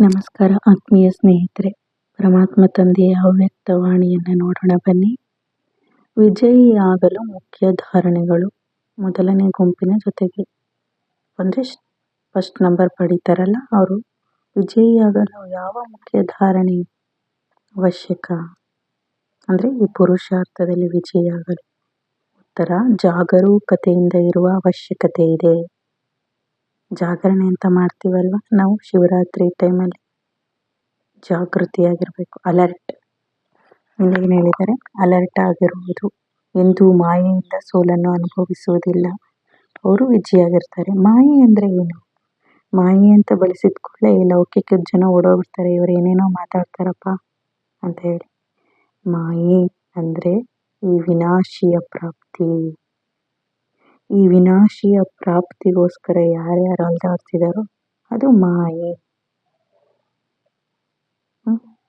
ನಮಸ್ಕಾರ, ಆತ್ಮೀಯ ಸ್ನೇಹಿತರೆ. ಪರಮಾತ್ಮ ತಂದೆಯ ಅವ್ಯಕ್ತವಾಣಿಯನ್ನು ನೋಡೋಣ ಬನ್ನಿ. ವಿಜಯಿಯಾಗಲು ಮುಖ್ಯ ಧಾರಣೆಗಳು. ಮೊದಲನೇ ಗುಂಪಿನ ಜೊತೆಗೆ. ಅಂದರೆ ಫಸ್ಟ್ ನಂಬರ್ ಪಡಿತಾರಲ್ಲ ಅವರು ವಿಜಯಿಯಾಗಲು ಯಾವ ಮುಖ್ಯ ಧಾರಣೆ ಅವಶ್ಯಕ? ಅಂದರೆ ಈ ಪುರುಷಾರ್ಥದಲ್ಲಿ ವಿಜಯಿಯಾಗಲು. ಉತ್ತರ, ಜಾಗರೂಕತೆಯಿಂದ ಇರುವ ಅವಶ್ಯಕತೆ ಇದೆ. ಜಾಗರಣೆ ಅಂತ ಮಾಡ್ತೀವಲ್ವ? ನಾವು ಶಿವರಾತ್ರಿ ಟೈಮಲ್ಲಿ ಜಾಗೃತಿಯಾಗಿರಬೇಕು ಅಲರ್ಟ್ ಏನು ಹೇಳಿದ್ದಾರೆ? ಅಲರ್ಟ್ ಆಗಿರುವುದು ಎಂದು ಮಾಯೆಯಿಂದ ಸೋಲನ್ನು ಅನುಭವಿಸುವುದಿಲ್ಲ. ಅವರು ವಿಜಯಾಗಿರ್ತಾರೆ ಮಾಯೆ ಅಂದರೆ ಏನು? ಮಾಯೆ ಅಂತ ಬಳಸಿದ ಕೂಡಲೇ ಲೌಕಿಕದ ಜನ ಓಡೋಗ್ಬಿಡ್ತಾರೆ. ಇವ್ರು ಏನೇನೋ ಮಾತಾಡ್ತಾರಪ್ಪ ಅಂತ ಹೇಳಿ. ಮಾಯೆ ಅಂದರೆ ಈ ವಿನಾಶಿಯ ಪ್ರಾಪ್ತಿ. ಈ ವಿನಾಶಿಯ ಪ್ರಾಪ್ತಿಗೋಸ್ಕರ ಯಾರ್ಯಾರು ಅಲ್ದಾಡ್ತಿದಾರೋ ಅದು ಮಾಯೆ.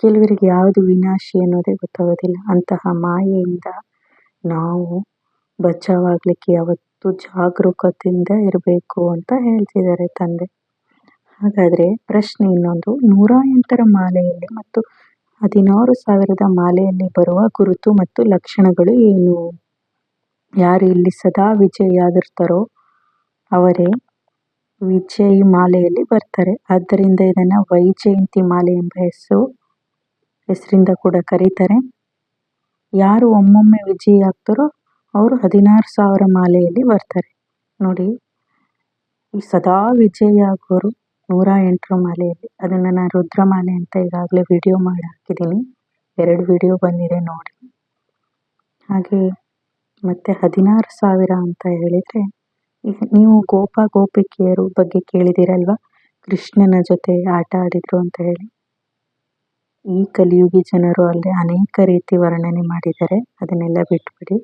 ಕೆಲವರಿಗೆ ಯಾವುದು ವಿನಾಶಿ ಅನ್ನೋದೇ ಗೊತ್ತಾಗೋದಿಲ್ಲ. ಅಂತಹ ಮಾಯೆಯಿಂದ ನಾವು ಬಚಾವಾಗಲಿಕ್ಕೆ ಯಾವತ್ತು ಜಾಗರೂಕತೆಯಿಂದ ಇರಬೇಕು ಅಂತ ಹೇಳ್ತಿದ್ದಾರೆ ತಂದೆ. ಹಾಗಾದ್ರೆ ಪ್ರಶ್ನೆ ಇನ್ನೊಂದು. ನೂರ ಎಂಟರ ಮಾಲೆಯಲ್ಲಿ ಮತ್ತು ಹದಿನಾರು ಸಾವಿರದ ಮಾಲೆಯಲ್ಲಿ ಬರುವ ಗುರುತು ಮತ್ತು ಲಕ್ಷಣಗಳು ಏನು? ಯಾರು ಇಲ್ಲಿ ಸದಾ ವಿಜಯಿಯಾಗಿರ್ತಾರೋ ಅವರೇ ವಿಜಯಿ ಮಾಲೆಯಲ್ಲಿ ಬರ್ತಾರೆ. ಆದ್ದರಿಂದ ಇದನ್ನು ವೈಜಯಂತಿ ಮಾಲೆ ಎಂಬ ಹೆಸರು, ಹೆಸರಿಂದ ಕೂಡ ಕರೀತಾರೆ. ಯಾರು ಒಮ್ಮೊಮ್ಮೆ ವಿಜಯಿ ಆಗ್ತಾರೋ ಅವರು ಹದಿನಾರು ಸಾವಿರ ಮಾಲೆಯಲ್ಲಿ ಬರ್ತಾರೆ. ನೋಡಿ ಸದಾ ವಿಜಯಿ ಆಗೋರು ನೂರ ಎಂಟರ ಮಾಲೆಯಲ್ಲಿ. ಅದನ್ನು ನಾನು ರುದ್ರಮಾಲೆ ಅಂತ ಈಗಾಗಲೇ ವಿಡಿಯೋ ಮಾಡಿ ಹಾಕಿದ್ದೀನಿ. ಎರಡು ವಿಡಿಯೋ ಬಂದಿದೆ ನೋಡಿ. ಹಾಗೆ ಮತ್ತು ಹದಿನಾರು ಸಾವಿರ ಅಂತ ಹೇಳಿದರೆ ನೀವು ಗೋಪ ಗೋಪಿಕೆಯರು ಬಗ್ಗೆ ಕೇಳಿದಿರಲ್ವಾ? ಕೃಷ್ಣನ ಜೊತೆ ಆಟ ಆಡಿದರು ಅಂತ ಹೇಳಿ. ಈ ಕಲಿಯುಗಿ ಜನರು ಅಲ್ಲಿ ಅನೇಕ ರೀತಿ ವರ್ಣನೆ ಮಾಡಿದ್ದಾರೆ ಅದನ್ನೆಲ್ಲ ಬಿಟ್ಬಿಡಿ.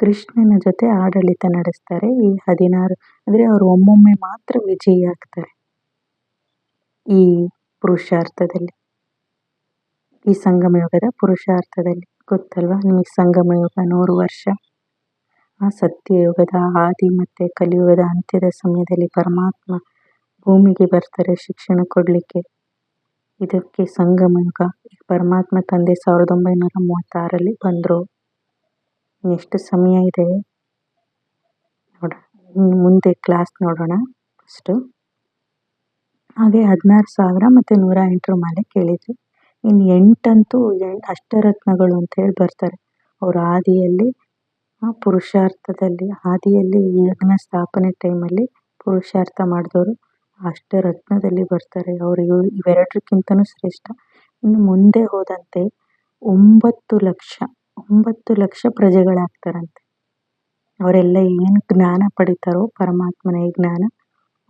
ಕೃಷ್ಣನ ಜೊತೆ ಆಡಳಿತ ನಡೆಸ್ತಾರೆ. ಈ ಹದಿನಾರು, ಅಂದರೆ ಅವರು ಒಮ್ಮೊಮ್ಮೆ ಮಾತ್ರ ವಿಜಯಿ ಆಗ್ತಾರೆ. ಈ ಪುರುಷಾರ್ಥದಲ್ಲಿ, ಈ ಸಂಗಮಯುಗದ ಪುರುಷಾರ್ಥದಲ್ಲಿ, ಗೊತ್ತಲ್ವಾ? ನಿಮಗೆ ಸಂಗಮಯುಗ ನೂರು ವರ್ಷ. ಸತ್ಯಯುಗದ, ಆದಿ ಮತ್ತೆ ಕಲಿಯುಗದ ಅಂತ್ಯದ ಸಮಯದಲ್ಲಿ ಪರಮಾತ್ಮ ಭೂಮಿಗೆ ಬರ್ತಾರೆ ಶಿಕ್ಷಣ ಕೊಡಲಿಕ್ಕೆ. ಇದಕ್ಕೆ ಸಂಗಮಯುಗ. ಪರಮಾತ್ಮ ತಂದೆ ಸಾವಿರದ ಒಂಬೈನೂರ ಮೂವತ್ತಾರಲ್ಲಿ ಬಂದರು. ಎಷ್ಟು ಸಮಯ ಇದೆ? ನೋಡ ಮುಂದೆ ಕ್ಲಾಸ್ ನೋಡೋಣ ಫಸ್ಟು ಹಾಗೆ ಹದಿನಾರು ಸಾವಿರ ಮತ್ತು ನೂರ ಎಂಟರ ಮಾಲೆ ಕೇಳಿದ್ರು. ಇನ್ನು ಎಂಟಂತೂ ಎಂಟು ಅಷ್ಟರತ್ನಗಳು ಅಂತ ಹೇಳಿ ಬರ್ತಾರೆ. ಅವ್ರ ಆದಿಯಲ್ಲಿ ಆ ಪುರುಷಾರ್ಥದಲ್ಲಿ ಆದಿಯಲ್ಲಿ ಯಜ್ಞ ಸ್ಥಾಪನೆ ಟೈಮಲ್ಲಿ ಪುರುಷಾರ್ಥ ಮಾಡಿದವರು ಅಷ್ಟರತ್ನದಲ್ಲಿ ಬರ್ತಾರೆ. ಅವರು ಇವೆರಡಕ್ಕಿಂತನೂ ಶ್ರೇಷ್ಠ. ಇನ್ನು ಮುಂದೆ ಹೋದಂತೆ ಒಂಬತ್ತು ಲಕ್ಷ ಒಂಬತ್ತು ಲಕ್ಷ ಪ್ರಜೆಗಳಾಗ್ತಾರಂತೆ. ಅವರೆಲ್ಲ ಏನು ಜ್ಞಾನ ಪಡಿತಾರೋ, ಪರಮಾತ್ಮನ ಜ್ಞಾನ,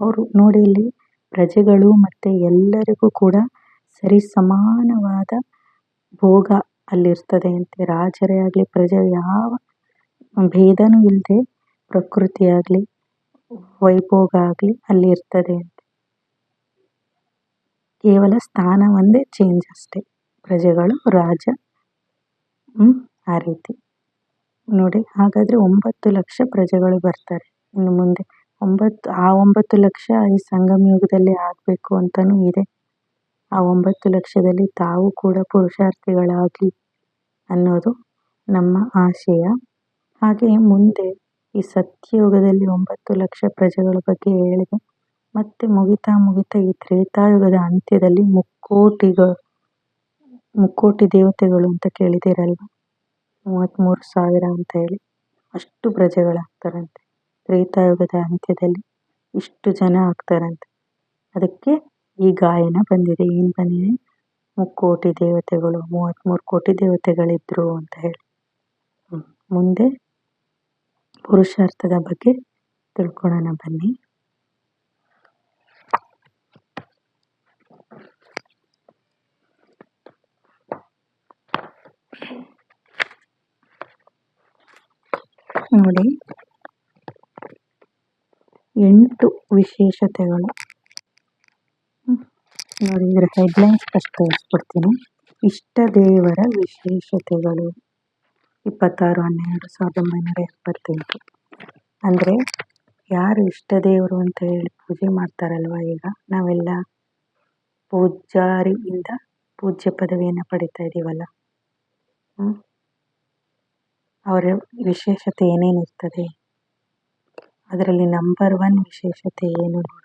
ಅವರು ನೋಡಿ ಇಲ್ಲಿ ಪ್ರಜೆಗಳು ಮತ್ತು ಎಲ್ಲರಿಗೂ ಕೂಡ ಸರಿ ಸಮಾನವಾದ ಭೋಗ ಅಲ್ಲಿರ್ತದೆ ಅಂತೆ. ರಾಜರೇ ಆಗಲಿ, ಪ್ರಜೆ ಯಾವ ಭೇದನೂ ಇಲ್ಲದೆ ಪ್ರಕೃತಿ ಆಗಲಿ ವೈಭೋಗ ಆಗಲಿ ಅಲ್ಲಿ ಇರ್ತದೆ ಅಂತೆ. ಕೇವಲ ಸ್ಥಾನ ಒಂದೇ ಚೇಂಜ್ ಅಷ್ಟೇ. ಪ್ರಜೆಗಳು, ರಾಜ ಆ ರೀತಿ. ನೋಡಿ, ಹಾಗಾದರೆ ಒಂಬತ್ತು ಲಕ್ಷ ಪ್ರಜೆಗಳು ಬರ್ತಾರೆ. ಇನ್ನು ಮುಂದೆ ಒಂಬತ್ತು, ಆ ಒಂಬತ್ತು ಲಕ್ಷ ಈ ಸಂಗಮ ಯುಗದಲ್ಲಿ ಆಗಬೇಕು ಅಂತಲೂ ಇದೆ. ಆ ಒಂಬತ್ತು ಲಕ್ಷದಲ್ಲಿ ತಾವು ಕೂಡ ಪುರುಷಾರ್ಥಿಗಳಾಗಲಿ ಅನ್ನೋದು ನಮ್ಮ ಆಶಯ. ಹಾಗೆ ಮುಂದೆ ಈ ಸತ್ಯಯುಗದಲ್ಲಿ ಒಂಬತ್ತು ಲಕ್ಷ ಪ್ರಜೆಗಳ ಬಗ್ಗೆ ಹೇಳಿದೆ. ಮತ್ತೆ ಮುಗಿತಾ ಮುಗಿತಾ ಈ ತ್ರೇತಾಯುಗದ ಅಂತ್ಯದಲ್ಲಿ ಮುಕ್ಕೋಟಿಗಳು, ಮುಕ್ಕೋಟಿ ದೇವತೆಗಳು ಅಂತ ಕೇಳಿದ್ದೀರಲ್ವ? ಮೂವತ್ತ್ಮೂರು ಸಾವಿರ ಅಂತ ಹೇಳಿ. ಅಷ್ಟು ಪ್ರಜೆಗಳಾಗ್ತಾರಂತೆ ತ್ರೇತಾಯುಗದ ಅಂತ್ಯದಲ್ಲಿ ಇಷ್ಟು ಜನ ಆಗ್ತಾರಂತೆ. ಅದಕ್ಕೆ ಈ ಗಾಯನ ಬಂದಿದೆ. ಏನು ಬಂದಿದೆ? ಮುಕ್ಕೋಟಿ ದೇವತೆಗಳು ಮೂವತ್ತ್ಮೂರು ಕೋಟಿ ದೇವತೆಗಳಿದ್ರು ಅಂತ ಹೇಳಿ. ಮುಂದೆ ಪುರುಷಾರ್ಥದ ಬಗ್ಗೆ ತಿಳ್ಕೊಳ್ಳೋಣ ಬನ್ನಿ. ನೋಡಿ. ಎಂಟು ವಿಶೇಷತೆಗಳು. ನೋಡಿ, ಇದರ ಹೆಡ್ಲೈನ್ಸ್ ಫಸ್ಟ್ ತೋರಿಸ್ಬಿಡ್ತೀನಿ. ಇಷ್ಟ ದೇವರ ವಿಶೇಷತೆಗಳು. ಇಪ್ಪತ್ತಾರು, ಹನ್ನೆರಡು, ಸಾವಿರದ ಒಂಬೈನೂರ ಎಪ್ಪತ್ತೆಂಟು. ಅಂದರೆ ಯಾರು ಇಷ್ಟ ದೇವರು ಅಂತ ಹೇಳಿ ಪೂಜೆ ಮಾಡ್ತಾರಲ್ವ ಈಗ? ನಾವೆಲ್ಲ ಪೂಜಾರಿಯಿಂದ ಪೂಜ್ಯ ಪದವಿಯನ್ನು ಪಡಿತಾ ಇದ್ದೀವಲ್ಲ ಅವರ ವಿಶೇಷತೆ ಏನೇನಿರ್ತದೆ ಅದರಲ್ಲಿ ನಂಬರ್ ಒನ್ ವಿಶೇಷತೆ ಏನು ನೋಡೋಣ.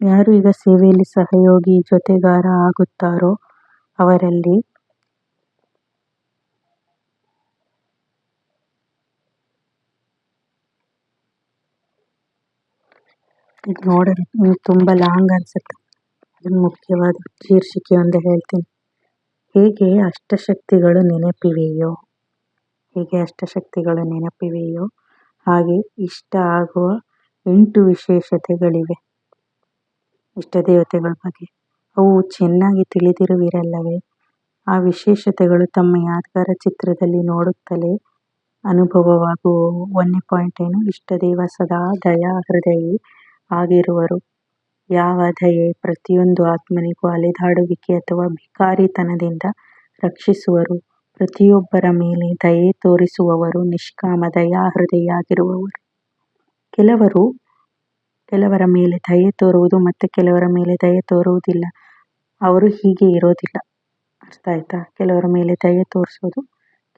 ಯಾರು ಈಗ ಸೇವೆಯಲ್ಲಿ ಸಹಯೋಗಿ, ಜೊತೆಗಾರ ಆಗುತ್ತಾರೋ ಅವರಲ್ಲಿ ಇದು ನೋಡೋಣ ತುಂಬಾ ಲಾಂಗ್ ಅನ್ಸುತ್ತೆ. ಅದನ್ನು ಮುಖ್ಯವಾದ ಶೀರ್ಷಿಕೆ ಒಂದು ಹೇಳ್ತೀನಿ. ಹೇಗೆ ಅಷ್ಟಶಕ್ತಿಗಳು ನೆನಪಿವೆಯೋ, ಹೇಗೆ ಅಷ್ಟಶಕ್ತಿಗಳು ನೆನಪಿವೆಯೋ ಹಾಗೆ ಇಷ್ಟ ಆಗುವ ಎಂಟು ವಿಶೇಷತೆಗಳಿವೆ. ಇಷ್ಟ ದೇವತೆಗಳ ಬಗ್ಗೆ. ಅವು ಚೆನ್ನಾಗಿ ತಿಳಿದಿರುವಿರಲ್ಲವೇ? ಆ ವಿಶೇಷತೆಗಳು ತಮ್ಮ ಯಾದಗಾರ ಚಿತ್ರದಲ್ಲಿ ನೋಡುತ್ತಲೇ ಅನುಭವವಾಗುವ ಒಂದನೇ ಪಾಯಿಂಟ್ ಏನು? ಇಷ್ಟ ದೇವ ಸದಾ ದಯಾ ಹೃದಯಿ ಆಗಿರುವರು. ಯಾವ ದಯೆ? ಪ್ರತಿಯೊಂದು ಆತ್ಮನಿಗೂ ಅಲೆದಾಡುವಿಕೆ ಅಥವಾ ಭಿಕಾರಿತನದಿಂದ ರಕ್ಷಿಸುವರು. ಪ್ರತಿಯೊಬ್ಬರ ಮೇಲೆ ದಯೆ ತೋರಿಸುವವರು. ನಿಷ್ಕಾಮ ದಯಾ ಹೃದಯಾಗಿರುವವರು ಕೆಲವರು ಕೆಲವರ ಮೇಲೆ ದಯೆ ತೋರುವುದು ಮತ್ತು ಕೆಲವರ ಮೇಲೆ ದಯೆ ತೋರುವುದಿಲ್ಲ. ಅವರು ಹೀಗೆ ಇರೋದಿಲ್ಲ. ಅರ್ಥ ಆಯ್ತಾ? ಕೆಲವರ ಮೇಲೆ ದಯೆ ತೋರಿಸೋದು,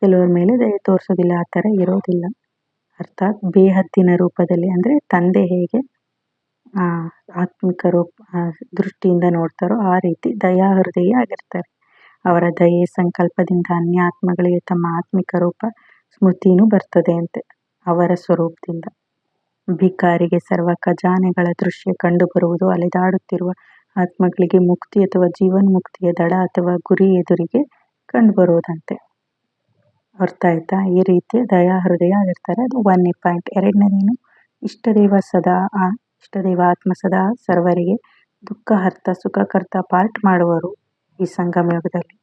ಕೆಲವರ ಮೇಲೆ ದಯೆ ತೋರಿಸೋದಿಲ್ಲ, ಆ ಥರ ಇರೋದಿಲ್ಲ. ಅರ್ಥಾತ್ ಬೇಹತ್ತಿನ ರೂಪದಲ್ಲಿ ಅಂದರೆ ತಂದೆ ಹೇಗೆ ಆತ್ಮಿಕ ರೂಪ ದೃಷ್ಟಿಯಿಂದ ನೋಡ್ತಾರೋ ಆ ರೀತಿ ದಯಾ ಹೃದಯ ಆಗಿರ್ತಾರೆ. ಅವರ ದಯೆ ಸಂಕಲ್ಪದಿಂದ ಅನ್ಯ ಆತ್ಮಗಳಿಗೆ ತಮ್ಮ ಆತ್ಮಿಕ ರೂಪ, ಸ್ಮೃತಿನೂ ಬರ್ತದೆ ಅಂತೆ, ಅವರ ಸ್ವರೂಪದಿಂದ. ಭಿಕಾರಿಗೆ ಸರ್ವ ಖಜಾನೆಗಳ ದೃಶ್ಯ ಕಂಡುಬರುವುದು. ಅಲೆದಾಡುತ್ತಿರುವ ಆತ್ಮಗಳಿಗೆ ಮುಕ್ತಿ ಅಥವಾ ಜೀವನ್ಮುಕ್ತಿಯ ದಡ ಅಥವಾ ಗುರಿ ಎದುರಿಗೆ ಕಂಡುಬರುವುದಂತೆ. ಅರ್ಥ ಆಯ್ತಾ? ಈ ರೀತಿಯ ದಯಾ ಹೃದಯ ಆಗಿರ್ತಾರೆ. ಅದು ಒಂದನೇ ಪಾಯಿಂಟ್ ಎರಡನೇದೇನು ಇಷ್ಟದೇವ ಸದಾ ಆ, ಇಷ್ಟದೇವ ಆತ್ಮ ಸದಾ ಸರ್ವರಿಗೆ ದುಃಖ, ಅರ್ಥ ಸುಖಕರ್ತ ಪಾರ್ಟ್ ಮಾಡುವರು ಈ ಸಂಗಮ ಯೋಗದಲ್ಲಿ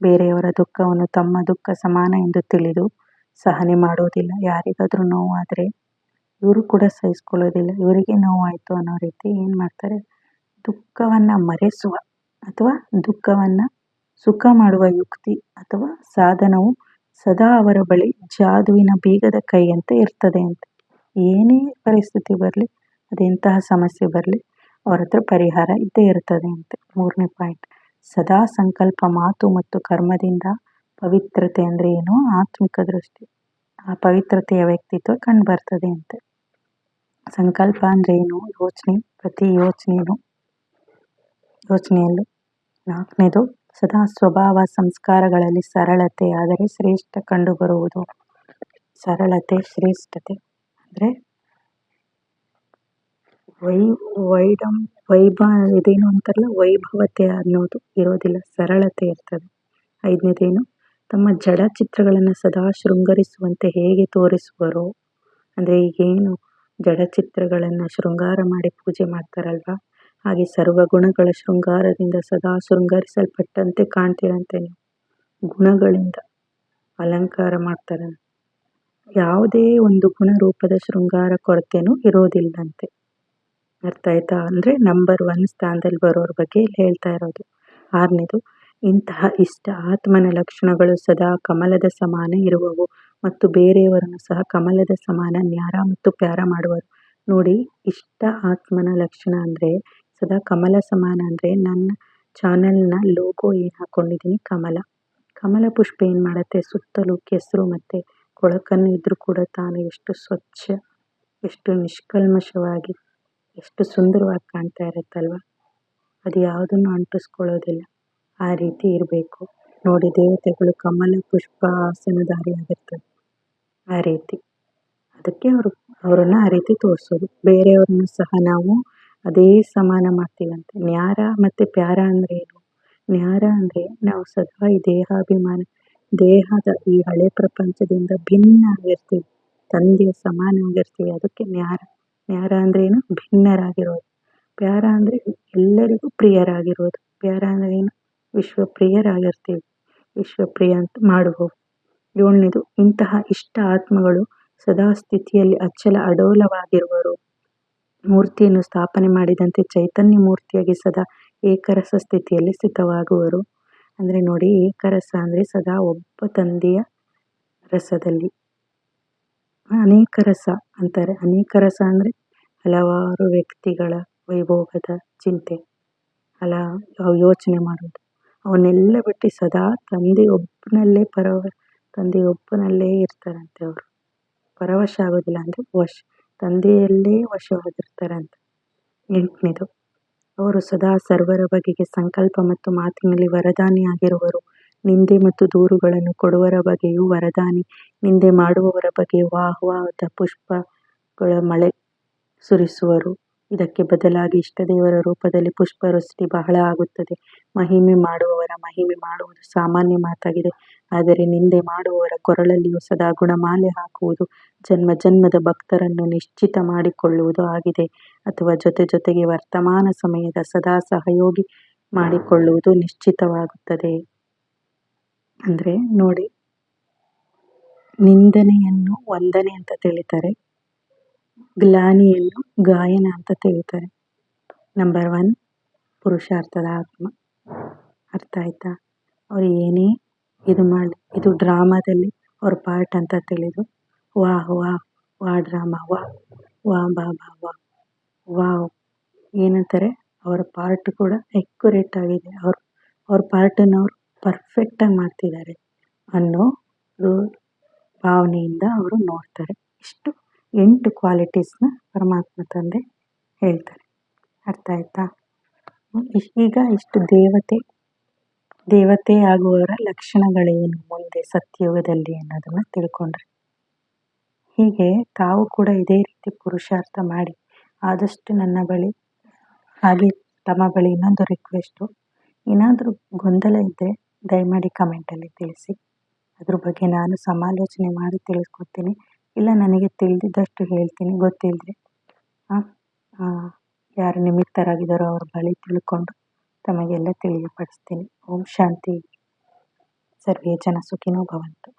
ಬೇರೆಯವರ ದುಃಖವನ್ನು ತಮ್ಮ ದುಃಖ ಸಮಾನ ಎಂದು ತಿಳಿದು ಸಹನೆ ಮಾಡುವುದಿಲ್ಲ. ಯಾರಿಗಾದರೂ ನೋವಾದರೆ ಇವರು ಕೂಡ ಸಹಿಸ್ಕೊಳ್ಳೋದಿಲ್ಲ. ಇವರಿಗೆ ನೋವಾಯಿತು ಅನ್ನೋ ರೀತಿ ಏನು ಮಾಡ್ತಾರೆ? ದುಃಖವನ್ನು ಮರೆಸುವ ಅಥವಾ ದುಃಖವನ್ನು ಸುಖ ಮಾಡುವ ಯುಕ್ತಿ ಅಥವಾ ಸಾಧನವು ಸದಾ ಅವರ ಬಳಿ ಜಾದುವಿನ ಬೀಗದ ಕೈಯಂತೆ ಇರ್ತದೆ ಅಂತ. ಏನೇ ಪರಿಸ್ಥಿತಿ ಬರಲಿ ಅದೆಂತಹ ಸಮಸ್ಯೆ ಬರಲಿ, ಅವರ ಹತ್ರ ಪರಿಹಾರ ಇದ್ದೇ ಇರ್ತದೆ ಅಂತ. ಮೂರನೇ ಪಾಯಿಂಟ್. ಸದಾ ಸಂಕಲ್ಪ ಮಾತು ಮತ್ತು ಕರ್ಮದಿಂದ ಪವಿತ್ರತೆ ಅಂದರೆ ಏನು? ಆತ್ಮಿಕ ದೃಷ್ಟಿ. ಆ ಪವಿತ್ರತೆಯ ವ್ಯಕ್ತಿತ್ವ ಕಂಡು ಬರ್ತದೆ ಅಂತೆ. ಸಂಕಲ್ಪ ಅಂದರೆ ಏನು? ಯೋಚನೆ, ಪ್ರತಿ ಯೋಚನೆಯೂ ಯೋಚನೆಯಲ್ಲೂ. ನಾಲ್ಕನೇದು, ಸದಾ ಸ್ವಭಾವ ಸಂಸ್ಕಾರಗಳಲ್ಲಿ ಸರಳತೆ, ಆದರೆ ಶ್ರೇಷ್ಠ ಕಂಡುಬರುವುದು. ಸರಳತೆ, ಶ್ರೇಷ್ಠತೆ ಅಂದರೆ ವೈ, ವೈಡಂ, ವೈಭ ಇದೇನು ಅಂತಾರಲ್ಲ? ವೈಭವತೆ ಅನ್ನೋದು ಇರೋದಿಲ್ಲ, ಸರಳತೆ ಇರ್ತದೆ. ಐದನೇದೇನು, ತಮ್ಮ ಜಡ ಚಿತ್ರಗಳನ್ನು ಸದಾ ಶೃಂಗರಿಸುವಂತೆ ಹೇಗೆ ತೋರಿಸುವರೋ? ಅಂದರೆ ಈಗೇನು ಜಡ ಚಿತ್ರಗಳನ್ನು ಶೃಂಗಾರ ಮಾಡಿ ಪೂಜೆ ಮಾಡ್ತಾರಲ್ವ? ಹಾಗೆ ಸರ್ವ ಗುಣಗಳ ಶೃಂಗಾರದಿಂದ ಸದಾ ಶೃಂಗರಿಸಲ್ಪಟ್ಟಂತೆ ಕಾಣ್ತೀರಂತೆ ನೀವು. ಗುಣಗಳಿಂದ ಅಲಂಕಾರ ಮಾಡ್ತಾರೆ ಯಾವುದೇ ಒಂದು ಗುಣರೂಪದ ಶೃಂಗಾರ ಕೊರತೆನೂ ಇರೋದಿಲ್ಲಂತೆ. ಅರ್ಥ ಆಯ್ತಾ? ಅಂದರೆ ನಂಬರ್ ಒನ್ ಸ್ಥಾನದಲ್ಲಿ ಬರೋರ ಬಗ್ಗೆ ಇಲ್ಲಿ ಹೇಳ್ತಾ ಇರೋದು. ಆರನೇದು, ಇಂತಹ ಇಷ್ಟ ಆತ್ಮನ ಲಕ್ಷಣಗಳು ಸದಾ ಕಮಲದ ಸಮಾನ ಇರುವವು. ಮತ್ತು ಬೇರೆಯವರನ್ನು ಸಹ ಕಮಲದ ಸಮಾನ ನ್ಯಾರ ಮತ್ತು ಪ್ಯಾರ ಮಾಡುವರು. ನೋಡಿ, ಇಷ್ಟ ಆತ್ಮನ ಲಕ್ಷಣ ಅಂದರೆ, ಸದಾ ಕಮಲ ಸಮಾನ ಅಂದರೆ ನನ್ನ ಚಾನೆಲ್ನ ಲೋಗೋ ಏನು ಹಾಕ್ಕೊಂಡಿದ್ದೀನಿ ಕಮಲ. ಕಮಲ ಪುಷ್ಪ ಏನು ಮಾಡುತ್ತೆ? ಸುತ್ತಲೂ ಕೆಸರು ಮತ್ತು ಕೊಳಕನ್ನು ಇದ್ದರೂ ಕೂಡ ತಾನು ಎಷ್ಟು ಸ್ವಚ್ಛ, ಎಷ್ಟು ನಿಷ್ಕಲ್ಮಶವಾಗಿ, ಎಷ್ಟು ಸುಂದರವಾಗಿ ಕಾಣ್ತಾ ಇರುತ್ತಲ್ವ? ಅದು ಯಾವುದನ್ನು ಅಂಟಿಸ್ಕೊಳ್ಳೋದಿಲ್ಲ. ಆ ರೀತಿ ಇರಬೇಕು. ನೋಡಿ, ದೇವತೆಗಳು ಕಮಲ ಪುಷ್ಪ ಆಸನಧಾರಿಯಾಗಿರ್ತಾರೆ. ಆ ರೀತಿ. ಅದಕ್ಕೆ ಅವರು, ಅವರನ್ನು ಆ ರೀತಿ ತೋರಿಸೋದು. ಬೇರೆಯವ್ರನ್ನ ಸಹ ನಾವು ಅದೇ ಸಮಾನ ಮಾಡ್ತೀವಂತೆ. ನ್ಯಾರ ಮತ್ತು ಪ್ಯಾರ ಅಂದರೆ ಏನು? ನ್ಯಾರ ಅಂದರೆ ನಾವು ಸದಾ ಈ ದೇಹಾಭಿಮಾನ, ದೇಹದ ಈ ಹಳೆ ಪ್ರಪಂಚದಿಂದ ಭಿನ್ನ ಆಗಿರ್ತೀವಿ ತಂದೆಯ ಸಮಾನ ಆಗಿರ್ತೀವಿ ಅದಕ್ಕೆ ನ್ಯಾರ. ನ್ಯಾರ ಅಂದರೆ ಏನು? ಭಿನ್ನರಾಗಿರೋದು. ಪ್ಯಾರ ಅಂದರೆ ಎಲ್ಲರಿಗೂ ಪ್ರಿಯರಾಗಿರೋದು. ಪ್ಯಾರ ಅಂದರೆ ಏನು? ವಿಶ್ವಪ್ರಿಯರಾಗಿರ್ತೀವಿ. ವಿಶ್ವಪ್ರಿಯ ಅಂತ ಮಾಡುವವು ಏಳನೇದು ಇಂತಹ ಇಷ್ಟ ಆತ್ಮಗಳು ಸದಾ ಸ್ಥಿತಿಯಲ್ಲಿ ಅಚ್ಚಲ ಅಡೋಲವಾಗಿರುವರು. ಮೂರ್ತಿಯನ್ನು ಸ್ಥಾಪನೆ ಮಾಡಿದಂತೆ ಚೈತನ್ಯ ಮೂರ್ತಿಯಾಗಿ ಸದಾ ಏಕರಸ ಸ್ಥಿತಿಯಲ್ಲಿ ಸ್ಥಿತವಾಗುವರು. ಅಂದರೆ ನೋಡಿ, ಏಕರಸ ಅಂದರೆ ಸದಾ ಒಬ್ಬ ತಂದೆಯ ರಸದಲ್ಲಿ. ಅನೇಕ ರಸ ಅಂತಾರೆ. ಅನೇಕ ರಸ ಅಂದರೆ ಹಲವಾರು ವ್ಯಕ್ತಿಗಳ ವೈಭೋಗದ ಚಿಂತೆ. ಹಲ ಯೋಚನೆ ಮಾಡೋದು ಅವನ್ನೆಲ್ಲ ಬಿಟ್ಟು ಸದಾ ತಂದೆ ಒಬ್ಬನಲ್ಲೇ ಪರವ ತಂದೆ ಒಪ್ಪಿನಲ್ಲೇ ಇರ್ತಾರಂತೆ ಅವರು. ಪರವಶ ಆಗೋದಿಲ್ಲ ಅಂದರೆ ವಶ, ತಂದೆಯಲ್ಲೇ ವಶವಾಗಿರ್ತಾರಂತೆ. ಎಂಟನೇದು, ಅವರು ಸದಾ ಸರ್ವರ ಬಗೆಗೆ ಸಂಕಲ್ಪ ಮತ್ತು ಮಾತಿನಲ್ಲಿ ವರದಾನಿಯಾಗಿರುವರು ನಿಂದೆ ಮತ್ತು ದೂರುಗಳನ್ನು ಕೊಡುವರ ಬಗೆಯೂ ವರದಾನಿ, ನಿಂದೆ ಮಾಡುವವರ ಬಗೆಯೂ ವಾಹ್ವಾದ ಪುಷ್ಪಗಳ ಮಳೆ ಸುರಿಸುವರು. ಇದಕ್ಕೆ ಬದಲಾಗಿ ಇಷ್ಟದೇವರ ರೂಪದಲ್ಲಿ ಪುಷ್ಪವೃಷ್ಟಿ ಬಹಳ ಆಗುತ್ತದೆ. ಮಹಿಮೆ ಮಾಡುವವರ ಮಹಿಮೆ ಮಾಡುವುದು ಸಾಮಾನ್ಯ ಮಾತಾಗಿದೆ. ಆದರೆ ನಿಂದೆ ಮಾಡುವವರ ಕೊರಳಲ್ಲಿಯೂ ಸದಾ ಗುಣಮಾಲೆ ಹಾಕುವುದು ಜನ್ಮ ಜನ್ಮದ ಭಕ್ತರನ್ನು ನಿಶ್ಚಿತ ಮಾಡಿಕೊಳ್ಳುವುದು ಆಗಿದೆ. ಅಥವಾ ಜೊತೆ ಜೊತೆಗೆ ವರ್ತಮಾನ ಸಮಯದ ಸದಾ ಸಹಯೋಗಿ ಮಾಡಿಕೊಳ್ಳುವುದು ನಿಶ್ಚಿತವಾಗುತ್ತದೆ. ಅಂದರೆ ನೋಡಿ, ನಿಂದನೆಯನ್ನು ವಂದನೆ ಅಂತ ತಿಳಿತಾರೆ. ಗ್ಲಾನಿಯನ್ನು ಗಾಯನ ಅಂತ ತಿಳಿತಾರೆ. ನಂಬರ್ ಒನ್ ಪುರುಷಾರ್ಥದ ಆತ್ಮ. ಅರ್ಥ ಆಯ್ತಾ? ಅವ್ರು ಏನೇ ಇದು ಮಾಡಿ, ಇದು ಡ್ರಾಮಾದಲ್ಲಿ ಅವ್ರ ಪಾರ್ಟ್ ಅಂತ ತಿಳಿದು ವಾಹ್ ವಾಹ್ ವಾ ಡ್ರಾಮಾ, ವಾ ವಾ, ಬಾ ಬಾ ವಾ ವಾವ್. ಏನಂತಾರೆ? ಅವರ ಪಾರ್ಟ್ ಕೂಡ ಎಕ್ಯುರೇಟ್ ಆಗಿದೆ. ಅವರು, ಅವ್ರ ಪಾರ್ಟನ್ನು ಅವರು ಪರ್ಫೆಕ್ಟಾಗಿ ಮಾಡ್ತಿದ್ದಾರೆ ಅನ್ನೋ ಭಾವನೆಯಿಂದ ಅವರು ನೋಡ್ತಾರೆ. ಇಷ್ಟು. ಎಂಟು ಕ್ವಾಲಿಟೀಸ್ನ ಪರಮಾತ್ಮ ತಂದೆ ಹೇಳ್ತಾರೆ. ಅರ್ಥ ಆಯ್ತಾ? ಈಗ ಇಷ್ಟು ದೇವತೆ ದೇವತೆ ಆಗುವವರ ಲಕ್ಷಣಗಳೇನು ಮುಂದೆ ಸತ್ಯಯುಗದಲ್ಲಿ ಅನ್ನೋದನ್ನು ತಿಳ್ಕೊಂಡ್ರೆ? ಹೀಗೆ ತಾವು ಕೂಡ ಇದೇ ರೀತಿ ಪುರುಷಾರ್ಥ ಮಾಡಿ ಆದಷ್ಟು ನನ್ನ ಬಳಿ, ಹಾಗೆ ತಮ್ಮ ಬಳಿ ಇನ್ನೊಂದು ರಿಕ್ವೆಸ್ಟು ಏನಾದರೂ ಗೊಂದಲ ಇದ್ದರೆ ದಯಮಾಡಿ ಕಮೆಂಟಲ್ಲಿ ತಿಳಿಸಿ. ಅದ್ರ ಬಗ್ಗೆ ನಾನು ಸಮಾಲೋಚನೆ ಮಾಡಿ ತಿಳಿಸ್ಕೊಡ್ತೀನಿ ಇಲ್ಲ, ನನಗೆ ತಿಳಿದಿದ್ದಷ್ಟು ಹೇಳ್ತೀನಿ ಗೊತ್ತಿಲ್ಲದೆ ಯಾರು ನಿಮಿತ್ತರಾಗಿದ್ದಾರೋ ಅವ್ರ ಬಳಿ ತಿಳ್ಕೊಂಡು ತಮಗೆಲ್ಲ ತಿಳಿಯಪಡಿಸ್ತೀನಿ ಓಂ ಶಾಂತಿ. ಸರ್ವೇ ಜನ ಸುಖಿನೋ ಭವಂತು.